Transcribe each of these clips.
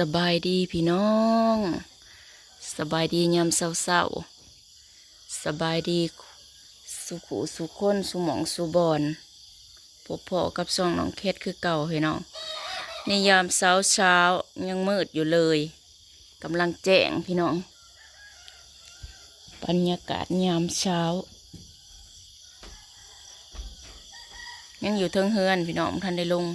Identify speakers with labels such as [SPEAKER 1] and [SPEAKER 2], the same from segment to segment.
[SPEAKER 1] สบายดีพี่น้อง สบายดียามเศร้าๆสบายดีสุขุสุคนสุหมองสุบอนพบพอกับซองน้องเคสคือเก่าพี่น้องในยามเช้าเช้ายังมืดอยู่เลยกำลังแจ้งพี่น้อง บรรยากาศยามเช้า ยังอยู่เทิงเฮือนพี่น้องทันได้ลง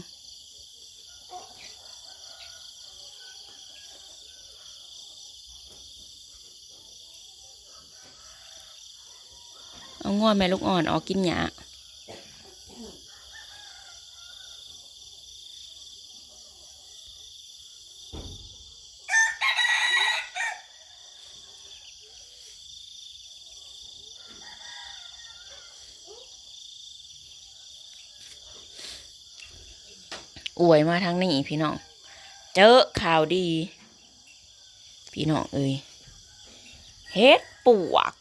[SPEAKER 1] เอาง้อแม่ลูกอ่อนออกกินหญ้าอวยมาทางนี้พี่น้อง เจอข่าวดี พี่น้องเอ้ยเฮ็ดปวก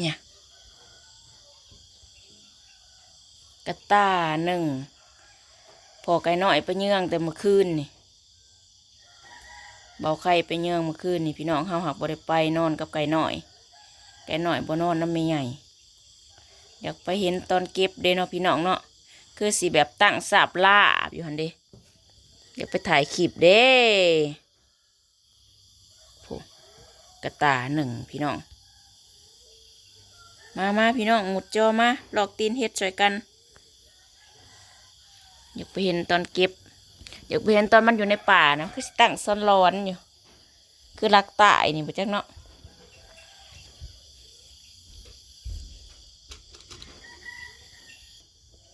[SPEAKER 1] เนี่ยกระต้าหนึ่งพอไก่หน่อยไปเยื่องแต่เมื่อคืนนี่เบาไข่ไปเยื่องเมื่อคืนนี่พี่น้องเฮาหักบ่ได้ไปนอนกับไก่หน่อย ไก่หน่อยบ่นอนน้ำไม่ใหญ่ อยากไปเห็นตอนเก็บเด้เนาะพี่น้องเนาะคือสีแบบตั้งสาบลาบอยู่หันเด้อยากไปถ่ายคลิปเด้กระตาหนึ่งพี่น้อง มามาพี่น้องหมุดจอมาหลอกตีนเฮ็ดช่วยกัน อยากไปเห็นตอนเก็บ อยากไปเห็นตอนมันอยู่ในป่านะคือตั้งซ่อนร้อนอยู่ คือรักตายนี่ปจักเนาะ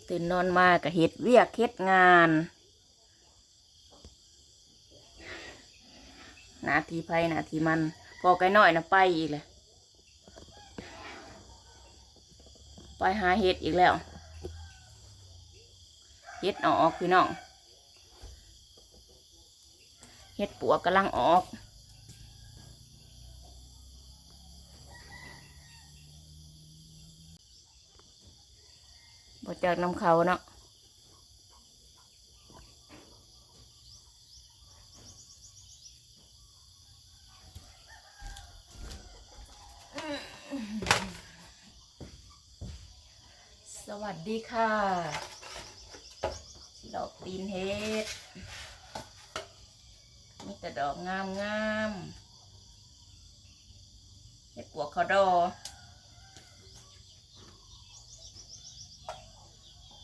[SPEAKER 1] ตื่นนอนมาก็เฮ็ดเวียกเฮ็ดงานนาทีไพ่นาทีมันพอไกลน้อยนะไปอีกเลย ไปหาเห็ดอีกแล้วเห็ดออกพี่น้องเห็ดปัวกำลังออกบอจากน้ำเขาเนาะ วัสดีค่ะสิดอกตีนเห็ดมีแต่ดอกงามงามเห็ดปวกเขาดอ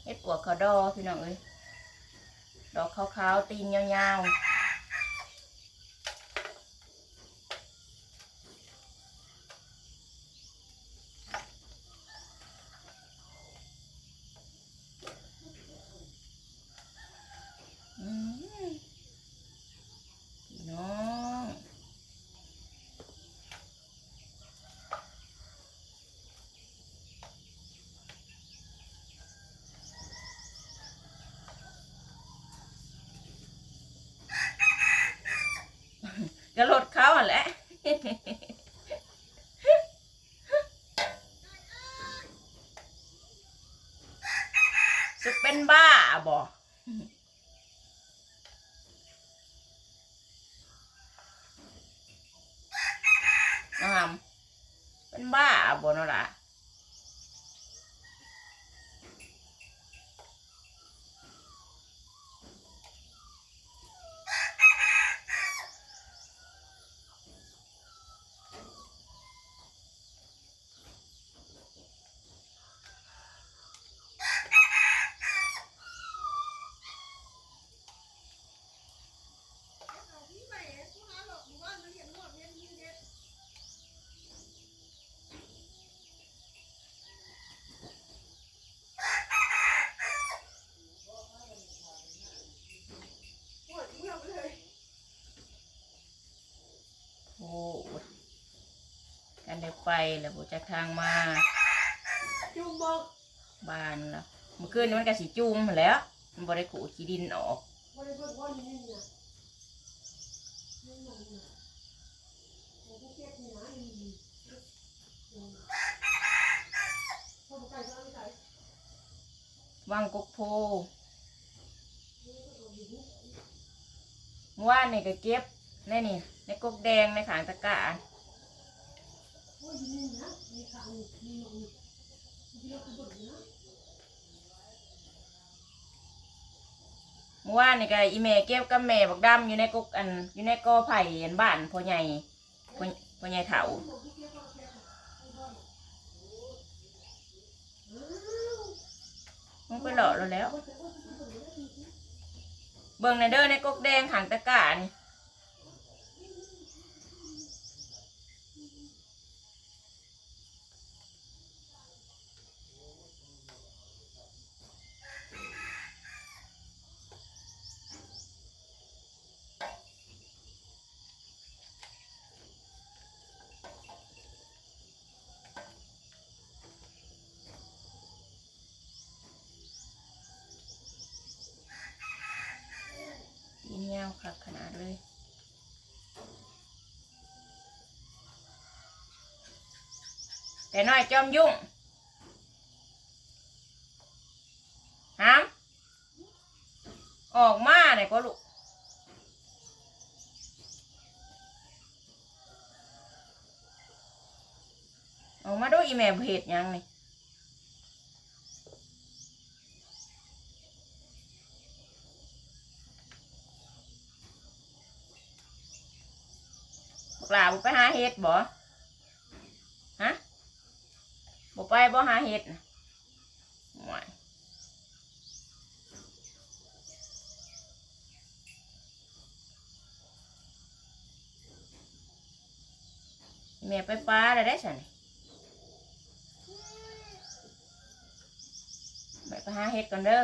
[SPEAKER 1] เห็ดปวกเขาดอพี่น้องเอ้ยดอกขาวๆตีนยาวๆ กระโดดเขาอะแหละจะเป็นบ้าบ่นะครับเป็นบ้าบ่เนาะล่ะ โอ้ยกัน ได้ไปแล้วบ่จากทางมา
[SPEAKER 2] จุงบอก
[SPEAKER 1] บ้านแล้วเมื่อคืนนี้มันก็สิจุ่มหั้นแหล้วมันบ่ได้ขูดขี้ดินออก
[SPEAKER 2] บริเวณวันนี้เนี่ยนี่มันเนี่ยผมก็เก็บเนี่ยนะอีกพอไปก็ไม่ใส่
[SPEAKER 1] วังกกโพ
[SPEAKER 2] นี่ก็ต้องมี
[SPEAKER 1] เมื่อวานนี่ก็เก็บในนี่ในกกแดงในขางตะกร้า
[SPEAKER 2] โอ้ยนี่นะมีขางมีหนอง เมื่
[SPEAKER 1] อวานนี่ก็อีเมเก็บกับแม่บักดำอยู่ในกกอันอยู่ในกอไผ่อันบ้านพ่อใหญ่พ่อพ่อใหญ่เถา
[SPEAKER 2] บอกที่เก็บก็เก็บไป
[SPEAKER 1] หล่อแล้ว
[SPEAKER 2] แต่ว่าจะบ่นได้จริง
[SPEAKER 1] เบิ่งในเด้อในกกแดงขางตะกร้านี่ตีนยาวคักขนาดเลย แต่น้อยจอมยุ่งหามออกมาไหนก็ลูกออกมาดูอีแม่เพจยังนี่กลาบุไปหาเห็ดบ่ ฮะ บุไปบ่หาเห็ดนะหวยแม่ไปปลาอะไรได้ฉันแม่ไปหาเห็ดก่อนเด้อ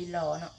[SPEAKER 1] ตีนรอเนาะ